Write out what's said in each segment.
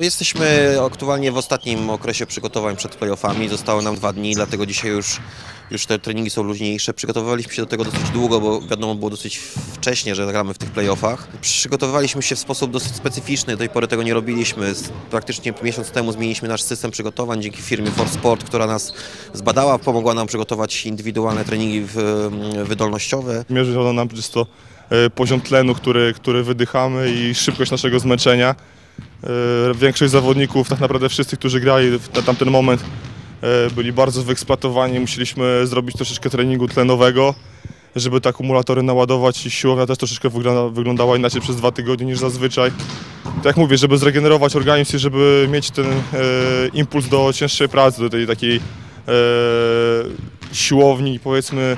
Jesteśmy aktualnie w ostatnim okresie przygotowań przed playoffami. Zostało nam dwa dni, dlatego dzisiaj już, już te treningi są luźniejsze. Przygotowywaliśmy się do tego dosyć długo, bo wiadomo było dosyć wcześnie, że gramy w tych playoffach. Przygotowywaliśmy się w sposób dosyć specyficzny, do tej pory tego nie robiliśmy. Praktycznie miesiąc temu zmieniliśmy nasz system przygotowań dzięki firmie For Sport, która nas zbadała, pomogła nam przygotować indywidualne treningi wydolnościowe. Mierzy ono nam czysto e, poziom tlenu, który, który wydychamy i szybkość naszego zmęczenia. E, Większość zawodników, tak naprawdę wszyscy, którzy grali na tamten moment, e, byli bardzo wyeksploatowani. Musieliśmy zrobić troszeczkę treningu tlenowego, żeby te akumulatory naładować i siłownia też troszeczkę wygląda, wyglądała inaczej przez dwa tygodnie niż zazwyczaj. Tak jak mówię, żeby zregenerować organizm i żeby mieć ten e, impuls do cięższej pracy, do tej takiej e, siłowni, powiedzmy,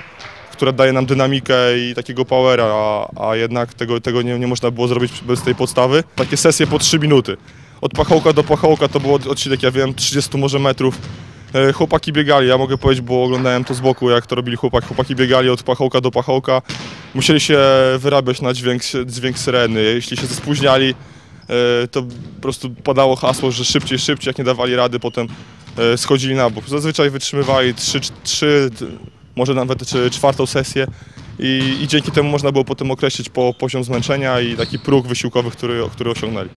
która daje nam dynamikę i takiego powera, a, a jednak tego, tego nie, nie można było zrobić bez tej podstawy. Takie sesje po 3 minuty. Od pachołka do pachołka to było odcinek, ja wiem, 30 może metrów. E, Chłopaki biegali, ja mogę powiedzieć, bo oglądałem to z boku, jak to robili chłopaki. Chłopaki biegali od pachołka do pachołka. Musieli się wyrabiać na dźwięk, dźwięk syreny. Jeśli się spóźniali, e, to po prostu padało hasło, że szybciej, szybciej, jak nie dawali rady, potem e, schodzili na bok. Zazwyczaj wytrzymywali 3, 3 może nawet czy czwartą sesję i, i dzięki temu można było potem określić po poziom zmęczenia i taki próg wysiłkowy, który, który osiągnęli.